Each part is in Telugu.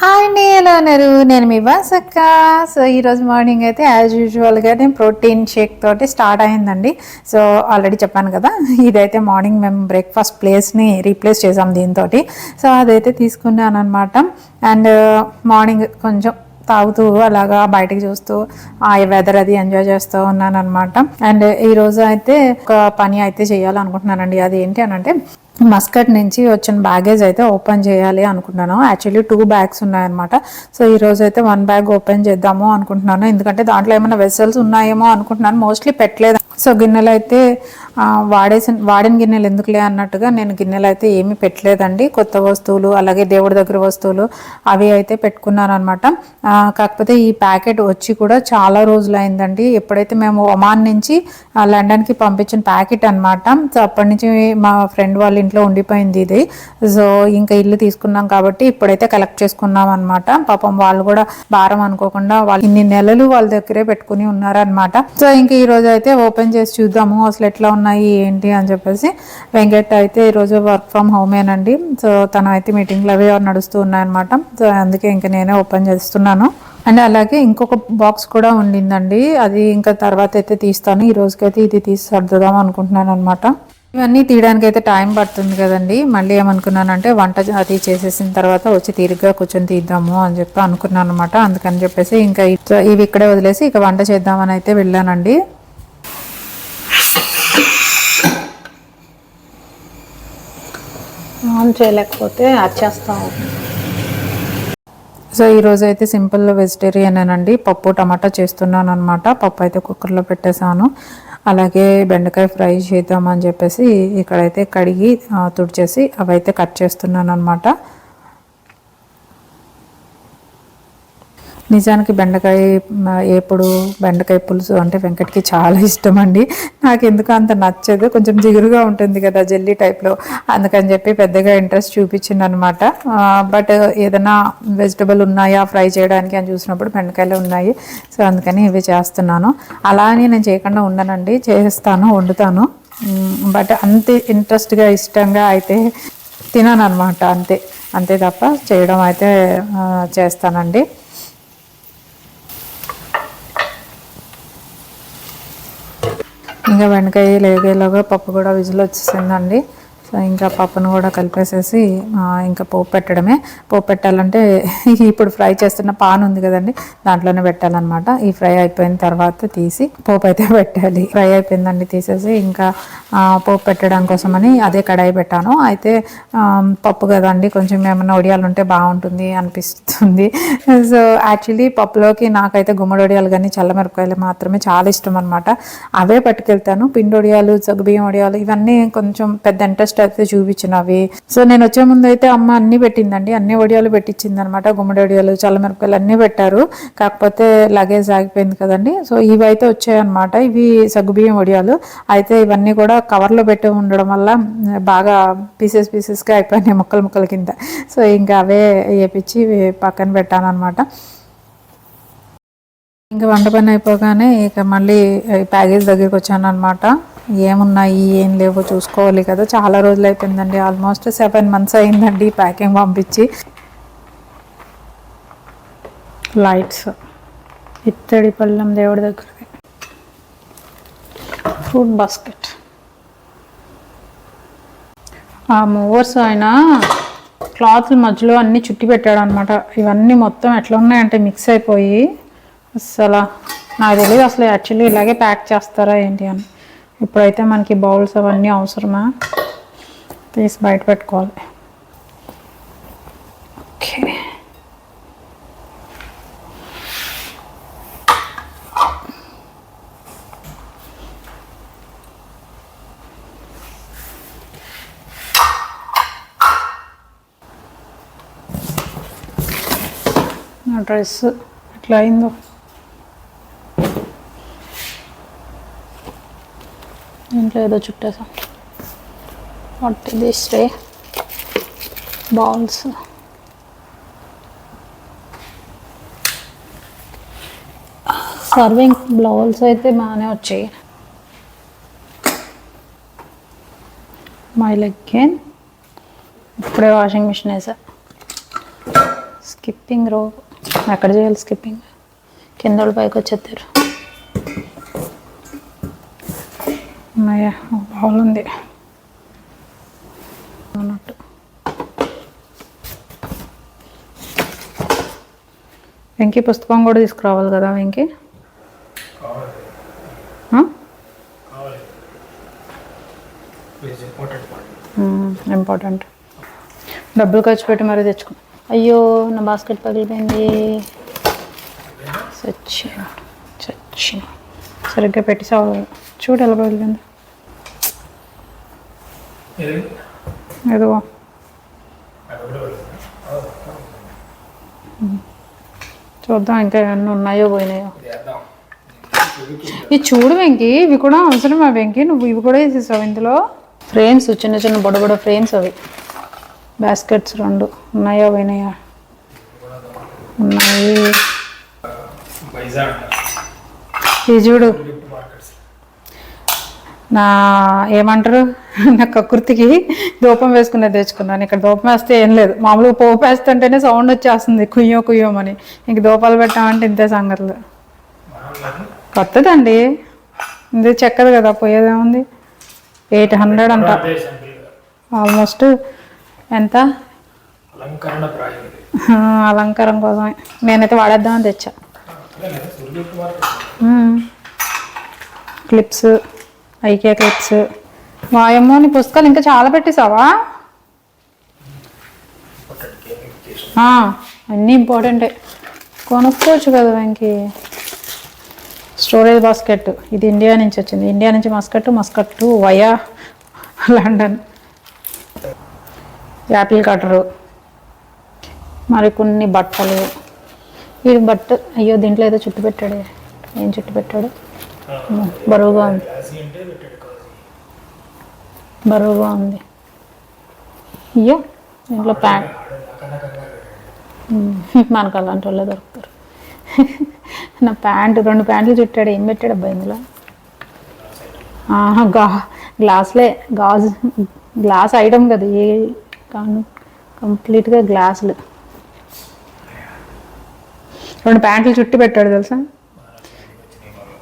హాయ్ అండి ఎలా ఉన్నారు? నేను మీ బాసక్క సో ఈరోజు మార్నింగ్ అయితే యాజ్ యూజువల్గా నేను ప్రోటీన్ షేక్ తోటి స్టార్ట్ అయిందండి. సో ఆల్రెడీ చెప్పాను కదా ఇదైతే మార్నింగ్ మేము బ్రేక్ఫాస్ట్ ప్లేస్ని రీప్లేస్ చేసాం దీంతో సో అదైతే తీసుకున్నాను అనమాట అండ్ మార్నింగ్ కొంచెం తాగుతూ అలాగా బయటకు చూస్తూ ఆ వెదర్ అది ఎంజాయ్ చేస్తూ ఉన్నాను అనమాట అండ్ ఈరోజు అయితే ఒక పని అయితే చేయాలనుకుంటున్నానండి. అది ఏంటి అని అంటే మస్కట్ నుంచి వచ్చిన బ్యాగేజ్ అయితే ఓపెన్ చేయాలి అనుకుంటున్నాను యాక్చువల్లీ టూ బ్యాగ్స్ ఉన్నాయన్నమాట. సో ఈ రోజు అయితే వన్ బ్యాగ్ ఓపెన్ చేద్దాము అనుకుంటున్నాను. ఎందుకంటే దాంట్లో ఏమైనా వెసల్స్ ఉన్నాయేమో అనుకుంటున్నాను. మోస్ట్లీ పెట్టలేదు. సో గిన్నెలు అయితే వాడేసిన వాడిన గిన్నెలు ఎందుకులే అన్నట్టుగా నేను గిన్నెలు అయితే ఏమీ పెట్టలేదండి. కొత్త వస్తువులు అలాగే దేవుడి దగ్గర వస్తువులు అవి అయితే పెట్టుకున్నాను అనమాట కాకపోతే ఈ ప్యాకెట్ వచ్చి కూడా చాలా రోజులు అయిందండి ఎప్పుడైతే మేము ఒమాన్ నుంచి లండన్కి పంపించిన ప్యాకెట్ అనమాట సో అప్పటి నుంచి మా ఫ్రెండ్ వాళ్ళ ఇంట్లో ఉండిపోయింది ఇది. సో ఇంకా ఇల్లు తీసుకున్నాం కాబట్టి ఇప్పుడైతే కలెక్ట్ చేసుకున్నాం అనమాట పాపం వాళ్ళు కూడా భారం అనుకోకుండా వాళ్ళు ఇన్ని నెలలు వాళ్ళ దగ్గరే పెట్టుకుని ఉన్నారనమాట సో ఇంకా ఈ రోజు అయితే ఓపెన్ చేసి చూద్దాము అసలు ఎట్లా ఉన్నాయి ఏంటి అని చెప్పేసి వెంకట్ అయితే ఈరోజు వర్క్ ఫ్రమ్ హోమేనండి సో తను అయితే మీటింగ్లు అవి నడుస్తూ ఉన్నాయన్నమాట. సో అందుకే ఇంకా నేనే ఓపెన్ చేస్తున్నాను. అండ్ అలాగే ఇంకొక బాక్స్ కూడా ఉండిందండి. అది ఇంకా తర్వాత అయితే తీస్తాను. ఈ రోజుకైతే ఇది తీసి సర్దుదాం అనుకుంటున్నాను అనమాట ఇవన్నీ తీయడానికి అయితే టైం పడుతుంది కదండి. మళ్ళీ ఏమనుకున్నానంటే వంట అది చేసేసిన తర్వాత వచ్చి తీరిగ్గా కూర్చొని తీద్దాము అని చెప్పి అనుకున్నాను అనమాట అందుకని చెప్పేసి ఇంకా ఇవి ఇక్కడే వదిలేసి ఇక వంట చేద్దామని అయితే వెళ్ళానండి. ఆన్ చేయలేకపోతే వచ్చేస్తాం సో ఈరోజు అయితే సింపుల్ వెజిటేరియన్ అండి పప్పు టమాటా చేస్తున్నాను అనమాట పప్పు అయితే కుక్కర్లో పెట్టేశాను. అలాగే బెండకాయ ఫ్రై చేద్దామని చెప్పేసి ఇక్కడైతే కడిగి తుడిచేసి అవైతే కట్ చేస్తున్నాను అనమాట నిజానికి బెండకాయ ఏపుడు బెండకాయ పులుసు అంటే వెంకట్కి చాలా ఇష్టం అండి నాకు ఎందుకు అంత నచ్చదు. కొంచెం జిగురుగా ఉంటుంది కదా జెల్లీ టైప్లో. అందుకని చెప్పి పెద్దగా ఇంట్రెస్ట్ చూపించింది అనమాట బట్ ఏదైనా వెజిటబుల్ ఉన్నాయా ఫ్రై చేయడానికి అని చూసినప్పుడు బెండకాయలు ఉన్నాయి. సో అందుకని ఇవి చేస్తున్నాను. అలా అని నేను చేయకుండా ఉండనండి. చేస్తాను వండుతాను. బట్ అంతే ఇంట్రెస్ట్గా ఇష్టంగా అయితే తినను అనమాట అంతే. అంతే తప్ప చేయడం అయితే చేస్తానండి. ఇంకా బెండకాయ లేగేలాగా పప్పు కూడా విజిల్ వచ్చేసిందండి. సో ఇంకా పప్పును కూడా కలిపేసేసి ఇంకా పోపు పెట్టడమే. పోపు పెట్టాలంటే ఇప్పుడు ఫ్రై చేస్తున్న పాన్ ఉంది కదండి దాంట్లోనే పెట్టాలన్నమాట. ఈ ఫ్రై అయిపోయిన తర్వాత తీసి పోపు అయితే పెట్టాలి. ఫ్రై అయిపోయిందండి తీసేసి ఇంకా పోపు పెట్టడం కోసమని అదే కడాయి పెట్టాను. అయితే పప్పు కదండి కొంచెం ఏమైనా వడియాలు ఉంటే బాగుంటుంది అనిపిస్తుంది. సో యాక్చువల్లీ పప్పులోకి నాకైతే గుమ్మడి వడియాలు కానీ చల్లమిరపకాయలు మాత్రమే చాలా ఇష్టం అనమాట అవే పట్టుకెళ్తాను. పిండి వడియాలు సగ్గుబియ్యం వడియాలు ఇవన్నీ కొంచెం పెద్ద ఇంట్రెస్ట్ అయితే చూపించినవి. సో నేను వచ్చే ముందు అయితే అమ్మ అన్ని పెట్టిందండి. అన్ని వడియాలు పెట్టించింది అనమాట గుమ్మడి వడియాలు చల్లమిరపకాయలు అన్నీ పెట్టారు. కాకపోతే లగేజ్ ఆగిపోయింది కదండి. సో ఇవి అయితే వచ్చాయన్నమాట. ఇవి సగ్గుబియ్యం వడియాలు అయితే ఇవన్నీ కూడా కవర్లో పెట్టి ఉండడం వల్ల బాగా పీసెస్ పీసెస్గా అయిపోయినాయి ముక్కలు ముక్కల కింద. సో ఇంకా అవే వేపించి పక్కన పెట్టాను అనమాట ఇంకా వంట పని అయిపోగానే ఇక మళ్ళీ ప్యాకేజ్ దగ్గరికి వచ్చాను అనమాట ఏమున్నాయి ఏం లేవో చూసుకోవాలి కదా. చాలా రోజులు అయిపోయిందండి. ఆల్మోస్ట్ సెవెన్ మంత్స్ అయిందండి ప్యాకింగ్ పంపించి. లైట్స్ ఇత్తడి పళ్ళం దేవుడి దగ్గర ఫుడ్ బాస్కెట్ ఆ మూవర్స్ ఆయన క్లాత్ మధ్యలో అన్ని చుట్టి పెట్టాడు అనమాట ఇవన్నీ మొత్తం ఎట్లా ఉన్నాయంటే మిక్స్ అయిపోయి అసలు నాకు తెలియదు అసలు యాక్చువల్లీ ఇలాగే ప్యాక్ చేస్తారా ఏంటి అని. ఇప్పుడైతే మనకి బౌల్స్ అవన్నీ అవసరమా? తీసి బయట పెట్టుకోవాలి. ఓకే. డ్రెస్ ఎట్లా అయిందో. దీంట్లో ఏదో చుట్టేసాం వాట్ ఇది స్ట్రే బాల్స్ సర్వింగ్ బ్లౌజ్ అయితే బాగానే వచ్చాయి. మై లెగ్గేన్ ఇప్పుడే వాషింగ్ మిషన్ వేసా. స్కిప్పింగ్ రో ఎక్కడ చేయాలి స్కిప్పింగ్ కింద వాళ్ళు పైకి వచ్చేస్తారు ఉన్నాయా బాగుంది అన్నట్టు. వెంకీ పుస్తకం కూడా తీసుకురావాలి కదా వెంకీ? ఇంపార్టెంట్ డబ్బులు ఖర్చు పెట్టి మరీ తెచ్చుకో. అయ్యో నా బాస్కెట్ పగిలిపోయింది. చచ్చిన చచ్చిన. సరిగ్గా పెట్టి సాగు చూడు ఎలా పగిలింది ఏదో? చూద్దాం ఇంకా ఏమన్నా ఉన్నాయో పోయినాయో. ఇది చూడు వెంకీ ఇవి కూడా అవసరమా వెంకీ? నువ్వు ఇవి కూడా వేసేసావు ఇందులో? ఫ్రేమ్స్ చిన్న చిన్న బొడ బొడ ఫ్రేమ్స్ అవి. బాస్కెట్స్ రెండు. ఉన్నాయా పోయినాయా? ఉన్నాయి. ఇది చూడు. నా ఏమంటారు? నా కకృతికి ధూపం వేసుకునేది తెచ్చుకున్నాను. ఇక్కడ ధూపం వేస్తే ఏం లేదు. మామూలుగా పోపు వేస్తుంటేనే సౌండ్ వచ్చేస్తుంది. కుయ్యో కుయ్యోమని ఇంక ధూపాలు పెట్టామంటే ఇంతే సంగతులు. కొత్తదండి. ఇది చెక్కదు కదా పోయేదేముంది ఎయిట్ హండ్రెడ్ అంట. ఆల్మోస్ట్ ఎంత? అలంకరణ కోసమే. నేనైతే వాడేద్దామని తెచ్చా. క్లిప్స్ ఐకే క్లిప్స్. వాయమ్మో నీ పుస్తకాలు ఇంకా చాలా పెట్టేసావా అన్నీ ఇంపార్టెంటే కొనుక్కోవచ్చు కదా వెంకి. Storage basket. ఇది ఇండియా నుంచి వచ్చింది. ఇండియా నుంచి Muscat Muscat via London. Apple cutter. మరి కొన్ని బట్టలు. వీడి బట్ట అయ్యో దీంట్లో ఏదో చుట్టు పెట్టాడు. ఏం చుట్టు పెట్టాడు? బరువుగా ఉంది. బరువుగా ఉంది. అయ్యో దీంట్లో ప్యాంట్ మనకు అలాంటి వాళ్ళే దొరుకుతారు. నా ప్యాంటు రెండు ప్యాంట్లు చుట్టాడు. ఏం పెట్టాడు అబ్బాయి ఇందులో? ఆహా, గా గ్లాసులే. గాజు గ్లాస్ ఐటమ్ కదా ఏ కాను. కంప్లీట్గా గ్లాసులు. రెండు ప్యాంట్లు చుట్టి పెట్టాడు తెలుసా?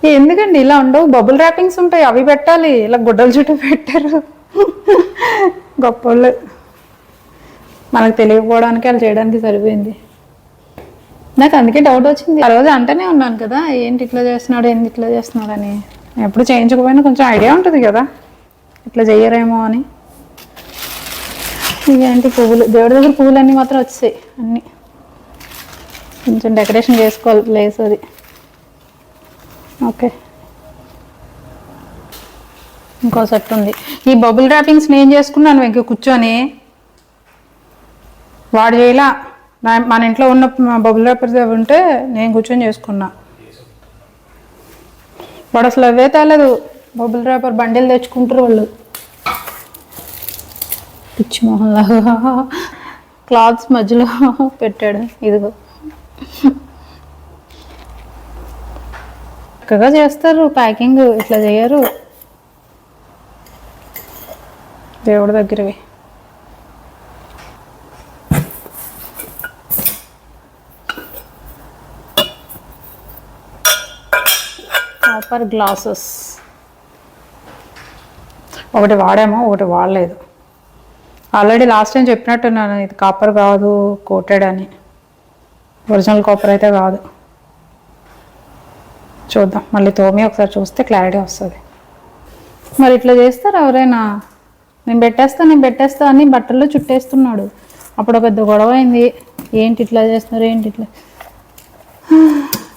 ఎందుకండి ఇలా ఉండవు? బబుల్ ర్యాపింగ్స్ ఉంటాయి అవి పెట్టాలి. ఇలా గుడ్డలు చుట్టూ పెట్టారు. గొప్పోళ్ళు. మనకు తెలియకపోవడానికి వాళ్ళు చేయడానికి సరిపోయింది. నాకు అందుకే డౌట్ వచ్చింది. ఆ రోజు అంటనే ఉన్నాను కదా ఏంటి ఇట్లా చేస్తున్నాడు ఏంటి ఇట్లా చేస్తున్నాడు అని. ఎప్పుడు చేయించకపోయినా కొంచెం ఐడియా ఉంటుంది కదా. ఇట్లా చెయ్యరేమో అని. ఇవేంటి పువ్వులు? దేవుడి దగ్గర పువ్వులన్నీ మాత్రం వచ్చాయి అన్నీ. కొంచెం డెకరేషన్ చేసుకోవాలి ప్లేస్ అది. ఓకే. ఇంకో సెట్ ఉంది. ఈ బబుల్ ర్యాపింగ్స్ నేను చేసుకున్నాను వెంక కూర్చొని. వాడు చేయలా? నా- మన ఇంట్లో ఉన్న బబుల్ ర్యాపర్స్ అవి ఉంటే నేను కూర్చొని చేసుకున్నా. వాడు అసలు అవే తేలేదు. బబుల్ ర్యాపర్ బండిలు తెచ్చుకుంటారు వాళ్ళు. పిచ్చి మొహన్ క్లాత్స్ మధ్యలో పెట్టాడు. ఇదిగో. చక్కగా చేస్తారు ప్యాకింగ్ ఇట్లా చేయరు. దేవుడి దగ్గరవి. కాపర్ గ్లాసెస్ ఒకటి వాడామో ఒకటి వాడలేదు. ఆల్రెడీ లాస్ట్ టైం చెప్పినట్టున్నాను ఇది కాపర్ కాదు కోటెడ్ అని. ఒరిజినల్ కాపర్ అయితే కాదు. చూద్దాం. మళ్ళీ తోమి ఒకసారి చూస్తే క్లారిటీ వస్తుంది. మరి ఇట్లా చేస్తారు ఎవరైనా? నేను పెట్టేస్తా నేను పెట్టేస్తా అని బట్టల్లో చుట్టేస్తున్నాడు. అప్పుడు పెద్ద గొడవ అయింది. ఏంటి ఇట్లా చేస్తున్నారు? ఏంటి ఇట్లా?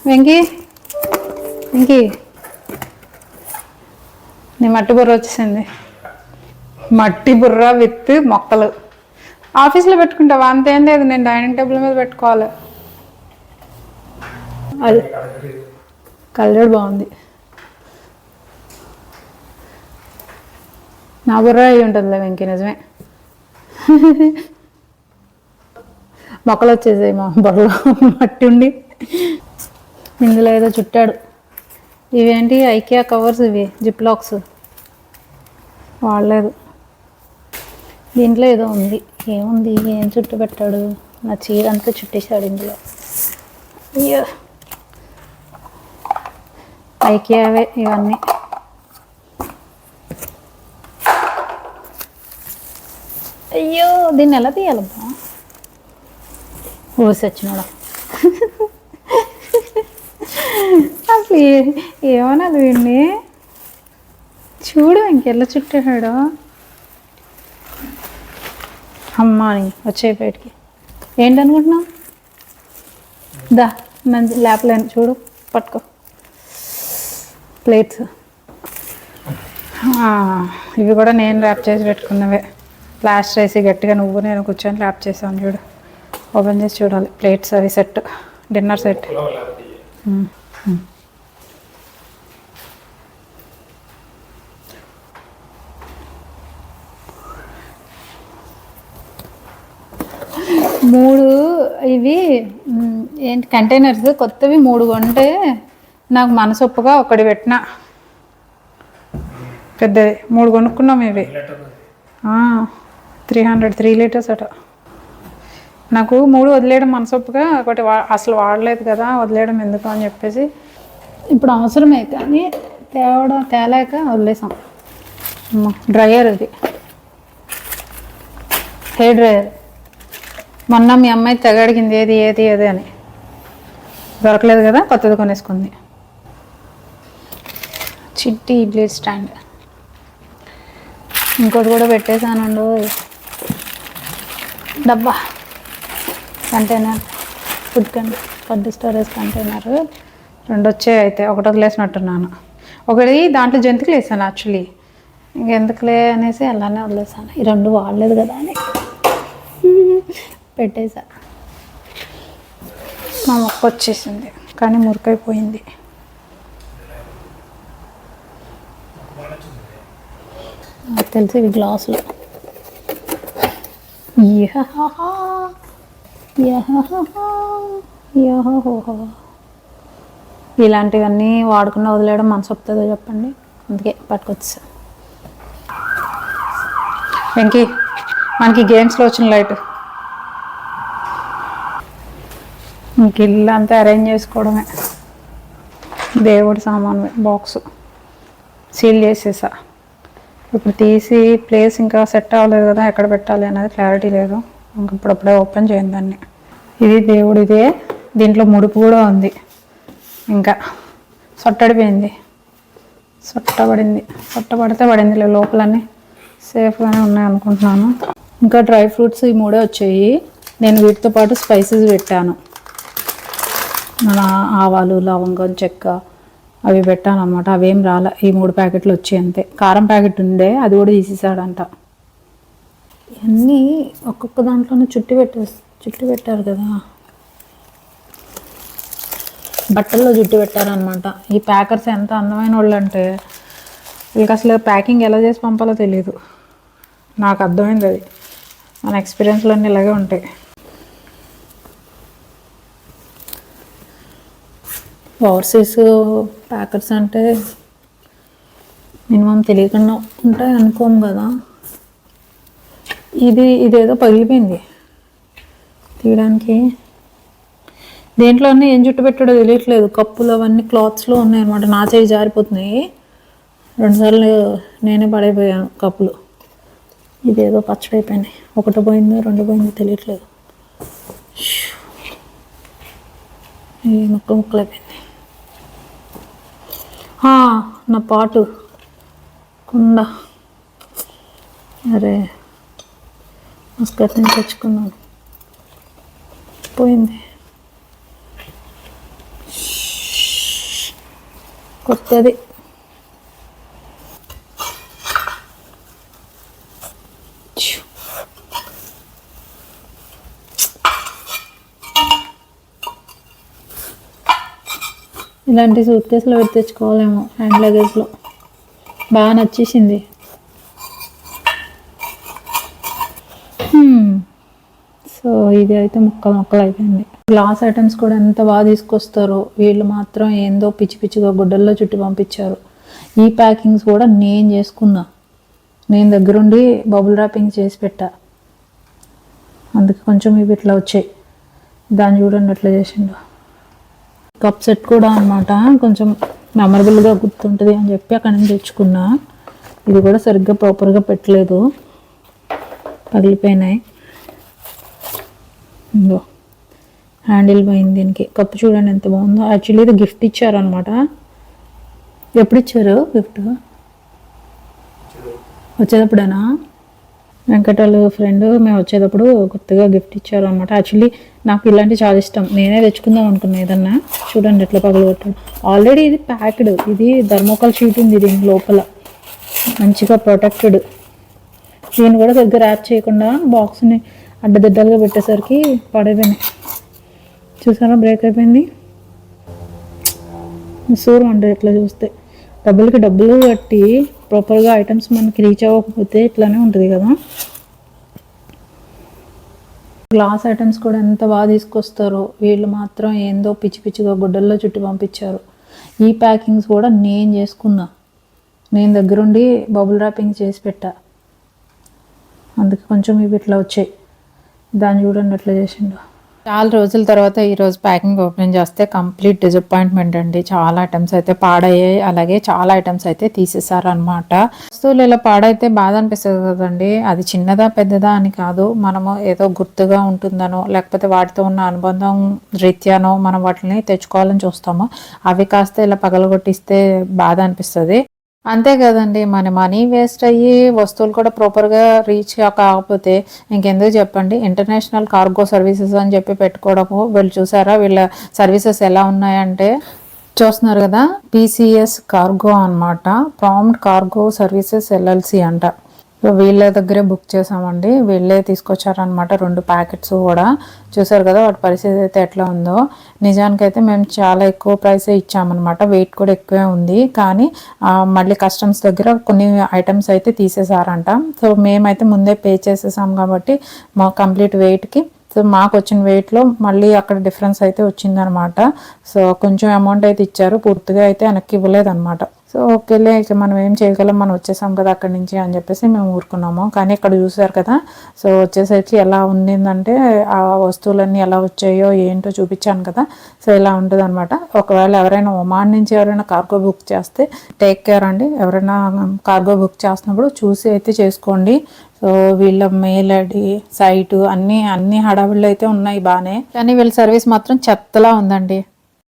వెంకీ? వెంకీ? నీ మట్టి బుర్ర వచ్చేసింది. మట్టి బుర్ర విత్ మొక్కలు. ఆఫీస్లో పెట్టుకుంటావా? అంతేం లేదు. నేను డైనింగ్ టేబుల్ మీద పెట్టుకోవాలి. అది. కలర్ బాగుంది. నా బుర్ర అయి ఉంటుందిలే వెంకీ నిజమే. మొక్కలు వచ్చేసాయి మా బుర్రలో. మట్టి ఉండి ఇందులో ఏదో చుట్టాడు. ఇవేంటి? ఐకియా కవర్స్ ఇవి జిప్లాక్స్. వాడలేదు. దీంట్లో ఏదో ఉంది. ఏముంది? ఏం చుట్టు పెట్టాడు? నా చీర అంతా చుట్టేశాడు ఇందులో. అయ్యో. పైకి అవే ఇవన్నీ. అయ్యో దీన్ని ఎలా తీయాలబ్బా ఊసి వచ్చినాడా అసలు ఏమన్నది వీడిని? చూడు ఇంకెళ్ళ చుట్టాడు అమ్మాని వచ్చే బయటికి. ఏంటనుకుంటున్నావు దా మంచి ల్యాప్లేన్ చూడు పట్టుకో. ప్లేట్స్. ఇవి కూడా నేను ర్యాప్ చేసి పెట్టుకున్నవే. ప్లాస్టర్ వేసి గట్టిగా నువ్వు నేను కూర్చొని ర్యాప్ చేసాను చూడు. ఓపెన్ చేసి చూడాలి. ప్లేట్స్ అవి సెట్ డిన్నర్ సెట్ మూడు ఇవి hmm, ఏంటి కంటైనర్స్ కొత్తవి మూడు కొంటే నాకు మనసొప్పుగా ఒకటి పెట్టిన. పెద్దది. మూడు కొనుక్కున్నాం ఇవి. త్రీ హండ్రెడ్ త్రీ లీటర్స్ అట. నాకు మూడు వదిలేయడం మనసొప్పుగా ఒకటి వా అసలు వాడలేదు కదా వదిలేయడం ఎందుకు అని చెప్పేసి. ఇప్పుడు అవసరమే కానీ తేవడం తేలేక వదిలేసాం. డ్రయర్ అది. Hair dryer. మొన్న మీ అమ్మాయి తెగ అడిగింది ఏది ఏది ఏది అని. దొరకలేదు కదా కొత్తది కొనేసుకుంది. చిట్టి ఇడ్లీ స్టాండ్. ఇంకోటి కూడా పెట్టేశానండు. డబ్బా కంటైనర్ ఫుడ్ కన్ ఫుడ్ స్టోరేజ్ కంటైనర్. రెండు వచ్చాయి అయితే ఒకటి వదిలేసినట్టున్నాను. ఒకటి దాంట్లో జంతికలు వేసాను యాక్చువల్లీ. ఇంకెందుకులే అనేసి అలానే వదిలేసాను ఈ రెండు వాడలేదు కదా అని. పెట్టేశా. మా మొక్క వచ్చేసింది కానీ మురికైపోయింది. నాకు తెలిసి ఇవి గ్లాసులు. ఇలాంటివన్నీ వాడకుండా వదిలేయడం మనసు వస్తుందో చెప్పండి. అందుకే పట్టుకొచ్చా వెంకీ మనకి గేమ్స్లో వచ్చిన లైట్. ఇంక ఇల్లు అంతా అరేంజ్ చేసుకోవడమే. దేవుడి సామాన్ బాక్స్. సీల్ చేసేసా. ఇప్పుడు తీసి ప్లేస్ ఇంకా సెట్ అవ్వలేదు కదా ఎక్కడ పెట్టాలి అనేది క్లారిటీ లేదు. ఇంక ఇప్పుడప్పుడే ఓపెన్ చేయండి దాన్ని. ఇది దేవుడిదే దీంట్లో ముడుపు కూడా ఉంది. ఇంకా సొట్టడిపోయింది. సొట్టబడింది. సొట్టబడితే పడింది లోపలన్నీ. సేఫ్గానే ఉన్నాయి అనుకుంటున్నాను. ఇంకా డ్రై ఫ్రూట్స్ ఈ మూడే వచ్చాయి. నేను వీటితో పాటు స్పైసెస్ పెట్టాను. మన ఆవాలు లవంగం చెక్క అవి పెట్టాను అనమాట అవేం రాలే. ఈ మూడు ప్యాకెట్లు వచ్చాయి అంతే. కారం ప్యాకెట్ ఉండే అది కూడా తీసేసాడంట ఇవన్నీ ఒక్కొక్క దాంట్లోనే చుట్టి పెట్టే చుట్టి పెట్టారు కదా. బట్టల్లో జుట్టు పెట్టారనమాట ఈ ప్యాకర్స్ ఎంత అందమైన వాళ్ళు అంటే వీళ్ళకి అసలు ప్యాకింగ్ ఎలా చేసి పంపాలో తెలియదు నాకు అర్థమైంది అది. మన ఎక్స్పీరియన్స్లు అన్నీ ఇలాగే ఉంటాయి. ఓవర్సీస్ ప్యాకర్స్ అంటే మినిమం తెలియకుండా ఉంటాయి అనుకోము కదా. ఇది ఇదేదో పగిలిపోయింది. తీయడానికి. దేంట్లోనే ఏం జుట్టు పెట్టాడో తెలియట్లేదు. కప్పులు అవన్నీ క్లాత్స్లో ఉన్నాయి అనమాట నా చేయి జారిపోతున్నాయి. రెండుసార్లు నేనే పడైపోయాను కప్పులు. ఇదేదో పచ్చడైపోయినాయి. ఒకటి పోయిందో రెండు పోయిందో తెలియట్లేదు. ఈ ముక్క ముక్కలు అయిపోయింది నా పాటు. కుండ. అరే మస్కట్ నుంచి తెచ్చుకున్నాను. పోయింది. కొత్తది. ఇలాంటి సూట్ కేసులో పెట్టి తెచ్చుకోవాలేమో హ్యాండ్ లగేజ్లో బాగా నచ్చేసింది. Hmm. సో ఇది అయితే ముక్కలు ముక్కలు అయిపోయింది. గ్లాస్ ఐటమ్స్ కూడా ఎంత బాగా తీసుకొస్తారో వీళ్ళు మాత్రం ఏందో పిచ్చి పిచ్చిగా గుడ్డల్లో చుట్టి పంపించారు. ఈ ప్యాకింగ్స్ కూడా నేను చేసుకున్నా. నేను దగ్గరుండి బబుల్ ర్యాపింగ్ చేసి పెట్టా. అందుకే కొంచెం ఇవి ఇట్లా వచ్చాయి. దాన్ని చూడండి అట్లా చేసిండు. కప్ సెట్ కూడా అనమాట కొంచెం మెమరబుల్గా గుర్తుంటుంది అని చెప్పి అక్కడ నుంచి తెచ్చుకున్నా. ఇది కూడా సరిగ్గా ప్రాపర్గా పెట్టలేదు. పగిలిపోయినాయి. ఇందో హ్యాండిల్ పోయింది దీనికి. కప్పు చూడండి ఎంత బాగుందో. యాక్చువల్లీ ఇది గిఫ్ట్ ఇచ్చారనమాట ఎప్పుడు ఇచ్చారు గిఫ్ట్? వచ్చేటప్పుడేనా? వెంకటాలు ఫ్రెండ్ మేము వచ్చేటప్పుడు కొత్తగా గిఫ్ట్ ఇచ్చారు అనమాట యాక్చువల్లీ నాకు ఇలాంటి చాలా ఇష్టం. నేనే తెచ్చుకుందాం అనుకున్నా ఏదన్నా. చూడండి ఎట్లా పగలగొట్టాడు ఆల్రెడీ ఇది ప్యాక్డ్ ఇది థర్మోకాల్ షీట్ ఉంది దీని లోపల. మంచిగా ప్రొటెక్టెడ్ దీన్ని కూడా దగ్గర యాప్ చేయకుండా బాక్స్ని అడ్డదిడ్డలుగా పెట్టేసరికి పడైపోయినాయి చూసారా? బ్రేక్ అయిపోయింది. సూర్ అంటే ఇట్లా చూస్తే. డబ్బులకి డబ్బులు కట్టి ప్రాపర్గా ఐటమ్స్ మనకి రీచ్ అవ్వకపోతే ఇట్లానే ఉంటుంది కదా. గ్లాస్ ఐటమ్స్ కూడా ఎంత బాగా తీసుకొస్తారో వీళ్ళు మాత్రం ఏందో పిచ్చి పిచ్చిగా గుడ్డల్లో చుట్టి పంపించారు. ఈ ప్యాకింగ్స్ కూడా నేను చేసుకున్నా. నేను దగ్గరుండి బబుల్ ర్యాపింగ్ చేసి పెట్టా. అందుకే కొంచెం ఇవి ఇట్లా వచ్చాయి. దాన్ని చూడండి అట్లా చేసిండు. చాలా రోజుల తర్వాత ఈ రోజు ప్యాకింగ్ ఓపెన్ చేస్తే కంప్లీట్ డిసప్పాయింట్మెంట్ అండి. చాలా ఐటమ్స్ అయితే పాడయ్యాయి. అలాగే చాలా ఐటమ్స్ అయితే తీసేసారనమాట వస్తువులు ఇలా పాడైతే బాధ అనిపిస్తుంది కదండి. అది చిన్నదా పెద్దదా అని కాదు. మనము ఏదో గుర్తుగా ఉంటుందనో లేకపోతే వాటితో ఉన్న అనుబంధం రీత్యానో మనం వాటిని తెచ్చుకోవాలని చూస్తాము. అవి కాస్త ఇలా పగలగొట్టిస్తే బాధ అనిపిస్తుంది. అంతే కదండి మన మనీ వేస్ట్ అయ్యి వస్తువులు కూడా ప్రాపర్గా రీచ్ కాకపోతే ఇంకెందుకు చెప్పండి? ఇంటర్నేషనల్ కార్గో సర్వీసెస్ అని చెప్పి పెట్టుకోవడము వీళ్ళు చూసారా? వీళ్ళ సర్వీసెస్ ఎలా ఉన్నాయంటే చూస్తున్నారు కదా పీసీఎస్ కార్గో అన్నమాట ప్రామ్డ్ కార్గో సర్వీసెస్ ఎల్ఎల్సి అంట. సో వీళ్ళ దగ్గరే బుక్ చేసామండి. వీళ్ళే తీసుకొచ్చారనమాట రెండు ప్యాకెట్స్ కూడా. చూసారు కదా వాటి పరిస్థితి అయితే ఎట్లా ఉందో. నిజానికైతే మేము చాలా ఎక్కువ ప్రైసే ఇచ్చామన్నమాట. వెయిట్ కూడా ఎక్కువే ఉంది. కానీ మళ్ళీ కస్టమ్స్ దగ్గర కొన్ని ఐటమ్స్ అయితే తీసేసారంట సో మేమైతే ముందే పే చేసేసాం కాబట్టి మా కంప్లీట్ వెయిట్కి. సో మాకు వచ్చిన వెయిట్లో మళ్ళీ అక్కడ డిఫరెన్స్ అయితే వచ్చిందనమాట సో కొంచెం అమౌంట్ అయితే ఇచ్చారు. పూర్తిగా అయితే వెనక్కి ఇవ్వలేదన్నమాట. సో ఓకేలే ఇక మనం ఏం చేయగలం మనం వచ్చేసాం కదా అక్కడి నుంచి అని చెప్పేసి మేము ఊరుకున్నాము. కానీ ఇక్కడ చూసారు కదా సో వచ్చేసరికి ఎలా ఉండిందంటే ఆ వస్తువులన్నీ ఎలా వచ్చాయో ఏంటో చూపించాను కదా. సో ఇలా ఉంటుంది అనమాట ఒకవేళ ఎవరైనా ఒమాన్ నుంచి ఎవరైనా కార్గో బుక్ చేస్తే టేక్ కేర్ అండి. ఎవరైనా కార్గో బుక్ చేస్తున్నప్పుడు చూసి అయితే చేసుకోండి. సో వీళ్ళ మెయిల్ ఐడి సైటు అన్నీ అన్ని హడావిళ్ళు అయితే ఉన్నాయి బాగానే. కానీ వీళ్ళ సర్వీస్ మాత్రం చెత్తలా ఉందండి.